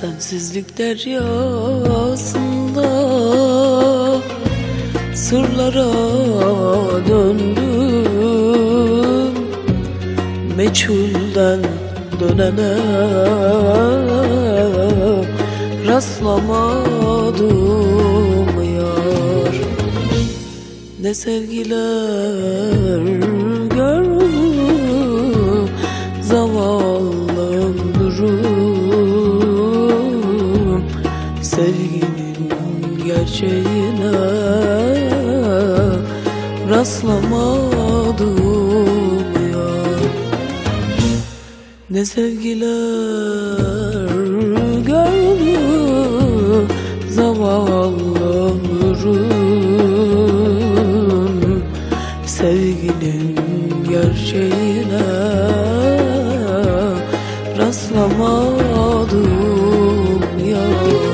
Sensizlik deryasında Sırlara döndüm. Meçhulden dönene Rastlamadım yar. Ne sevgiler gördüm Zavallı ömrüm Sevginin gerçeğine Rastlamadım ya. Ne sevgiler gördüm Zavallı ömrüm. Sevginin gerçeğine Rastlamadım ya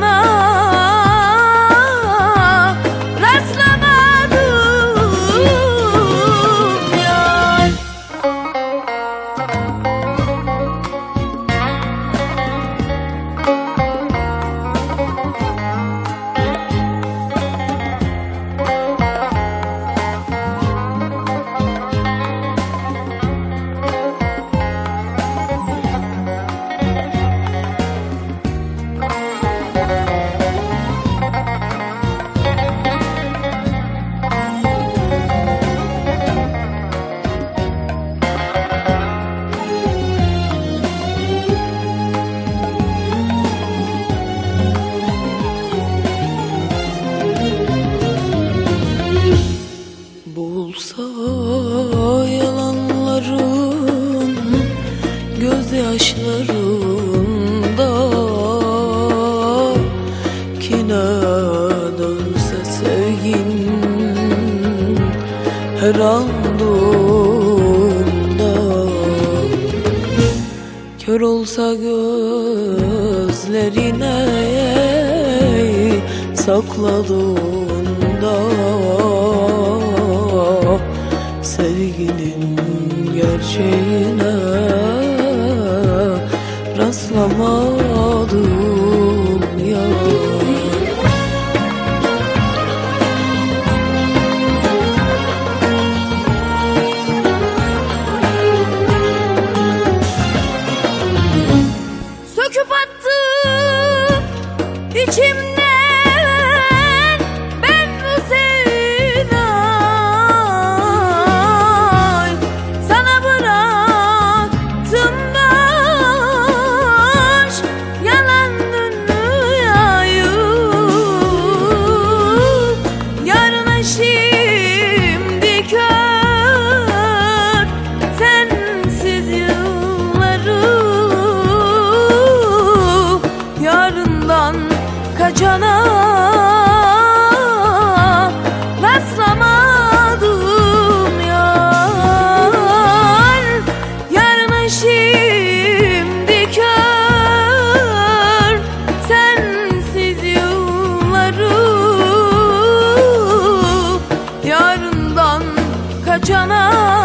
kaçana Bulsa yalanların gözyaşlarında Kine dönse sevgin her an Kör olsa gözlerine sakladığında gerçeğine rastlamadım cana rastlamadım yar. Yarına şimdi kör sensiz yılları Yarından kaçana